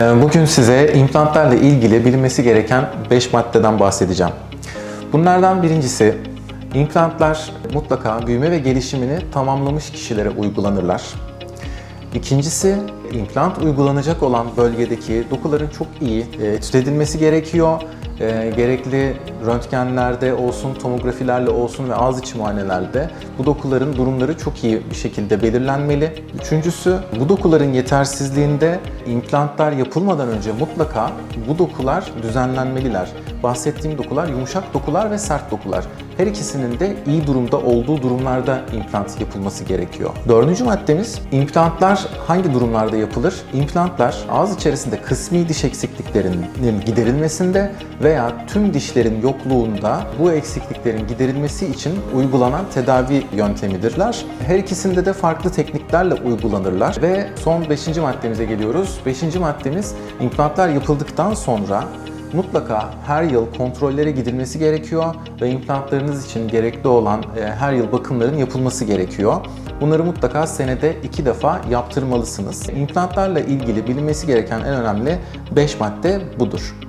Ee, Bugün size implantlarla ilgili bilinmesi gereken 5 maddeden bahsedeceğim. Bunlardan birincisi, implantlar mutlaka büyüme ve gelişimini tamamlamış kişilere uygulanırlar. İkincisi, implant uygulanacak olan bölgedeki dokuların çok iyi e, etüt edilmesi gerekiyor. E, gerekli röntgenlerde olsun, tomografilerle olsun ve ağız içi muayenelerde bu dokuların durumları çok iyi bir şekilde belirlenmeli. Üçüncüsü, bu dokuların yetersizliğinde implantlar yapılmadan önce mutlaka bu dokular düzenlenmeliler. Bahsettiğim dokular yumuşak dokular ve sert dokular. Her ikisinin de iyi durumda olduğu durumlarda implant yapılması gerekiyor. Dördüncü maddemiz implantlar hangi durumlarda yapılır? İmplantlar ağız içerisinde kısmi diş eksikliklerinin giderilmesinde veya tüm dişlerin yokluğunda bu eksikliklerin giderilmesi için uygulanan tedavi yöntemidirler. Her ikisinde de farklı tekniklerle uygulanırlar ve son beşinci maddemize geliyoruz. Beşinci maddemiz implantlar yapıldıktan sonra mutlaka her yıl kontrollere gidilmesi gerekiyor ve implantlarınız için gerekli olan e, her yıl bakımların yapılması gerekiyor. Bunları mutlaka senede iki defa yaptırmalısınız. İmplantlarla ilgili bilinmesi gereken en önemli 5 madde budur.